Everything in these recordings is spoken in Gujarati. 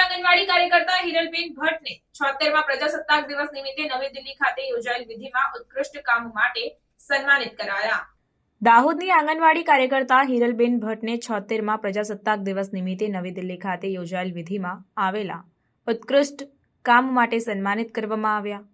આંગણવાડી કાર્યકર્તા હિરલબેન ભટ્ટને છોતેરમા પ્રજાસત્તાક દિવસ નિમિત્તે નવી દિલ્હી ખાતે યોજાયેલ વિધિમાં ઉત્કૃષ્ટ કામ માટે સન્માનિત કરાયા. દાહોદની આંગણવાડી કાર્યકર્તા હિરલબેન ભટ્ટને છોતેરમા પ્રજાસત્તાક દિવસ નિમિત્તે નવી દિલ્હી ખાતે યોજાયેલ વિધિમાં આવેલા ઉત્કૃષ્ટ કામ માટે સન્માનિત કરવામાં આવ્યા.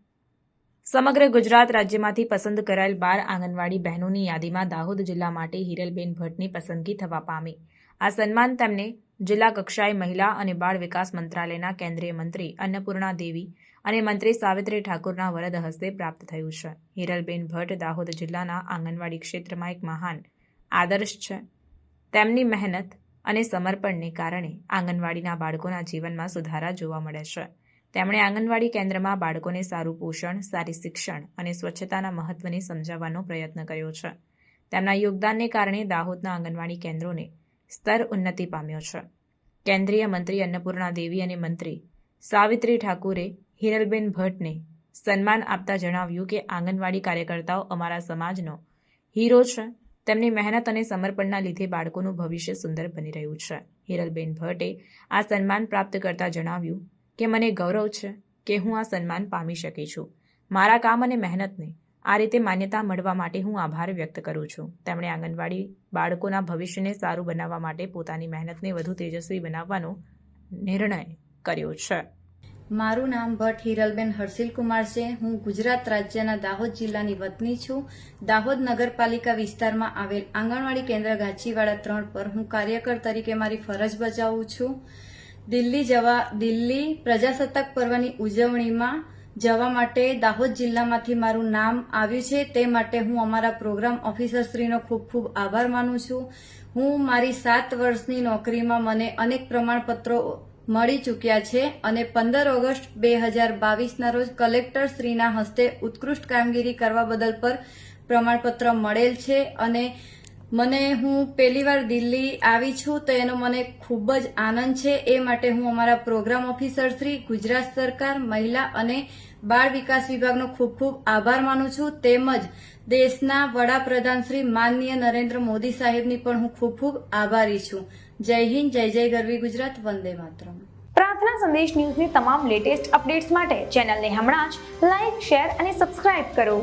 સમગ્ર ગુજરાત રાજ્યમાંથી પસંદ કરાયેલ બાર આંગણવાડી બહેનોની યાદીમાં દાહોદ જિલ્લા માટે હિરલબેન ભટ્ટની પસંદગી થવા પામી. આ સન્માન તેમને જિલ્લા કક્ષાએ મહિલા અને બાળ વિકાસ મંત્રાલયના કેન્દ્રીય મંત્રી અન્નપૂર્ણા દેવી અને મંત્રી સાવિત્રી ઠાકુરના વરદ હસ્તે પ્રાપ્ત થયું છે. હિરલબેન ભટ્ટ દાહોદ જિલ્લાના આંગણવાડી ક્ષેત્રમાં એક મહાન, આદર્શ છે. તેમની મહેનત અને સમર્પણને કારણે આંગણવાડીના બાળકોના જીવનમાં સુધારા જોવા મળે છે. તેમણે આંગણવાડી કેન્દ્રમાં બાળકોને સારું પોષણ, સારી શિક્ષણ અને સ્વચ્છતાના મહત્વને સમજાવવાનો પ્રયત્ન કર્યો છે. તેમના યોગદાનને કારણે દાહોદના આંગણવાડી કેન્દ્રોને સ્તર ઉન્નતિ પામ્યો છે. કેન્દ્રીય મંત્રી અન્નપૂર્ણા દેવી અને મંત્રી સાવિત્રી ઠાકુરે હિરલબેન ભટ્ટને સન્માન આપતા જણાવ્યું કે આંગણવાડી કાર્યકર્તાઓ અમારા સમાજનો હીરો છે. તેમની મહેનત અને સમર્પણના લીધે બાળકોનું ભવિષ્ય સુંદર બની રહ્યું છે. હિરલબેન ભટ્ટે આ સન્માન પ્રાપ્ત કરતા જણાવ્યું કે મને ગૌરવ છે કે હું આ સન્માન પામી શકી છું. મારા કામ અને મહેનતને આ રીતે માન્યતા મળવા માટે હું આભાર વ્યક્ત કરું છું. તેમણે આંગણવાડી બાળકોના ભવિષ્યને સારું બનાવવા માટે પોતાની મહેનતને વધુ તેજસ્વી બનાવવાનો નિર્ણય કર્યો છે. મારું નામ ભટ્ટ હિરલબેન હર્ષિલકુમાર છે. હું ગુજરાત રાજ્યના દાહોદ જિલ્લાની વતની છું. દાહોદ નગરપાલિકા વિસ્તારમાં આવેલ આંગણવાડી કેન્દ્ર ગાચીવાડા ત્રણ પર હું કાર્યકર તરીકે મારી ફરજ બજાવું છું. દિલ્હી જવા, દિલ્હી પ્રજાસત્તાક પર્વની ઉજવણીમાં જવા માટે દાહોદ જિલ્લામાંથી મારું નામ આવ્યું છે. તે માટે હું અમારા પ્રોગ્રામ ઓફિસરશ્રીનો ખૂબ ખૂબ આભાર માનું છું. હું મારી સાત વર્ષની નોકરીમાં મને અનેક પ્રમાણપત્રો મળી ચૂક્યા છે અને પંદર ઓગસ્ટ બે હજાર બાવીસના રોજ કલેક્ટર શ્રીના હસ્તે ઉત્કૃષ્ટ કામગીરી કરવા બદલ પર પ્રમાણપત્ર મળેલ છે અને મને હું પહેલીવાર દિલ્હી આવી છું તો એનો મને ખૂબ જ આનંદ છે. એ માટે હું અમારા પ્રોગ્રામ ઓફિસર શ્રી, ગુજરાત સરકાર, મહિલા અને બાળ વિકાસ વિભાગનો ખૂબ ખૂબ આભાર માનું છું. તેમજ દેશના વડાપ્રધાન શ્રી માનનીય નરેન્દ્ર મોદી સાહેબની પણ હું ખૂબ ખૂબ આભારી છું. જય હિન્દ, જય જય ગરવી ગુજરાત, વંદે માતરમ. પ્રાર્થના સંદેશ ન્યૂઝની તમામ લેટેસ્ટ અપડેટ્સ માટે ચેનલને હમણાં જ લાઇક શેર અને સબસ્ક્રાઇબ કરો.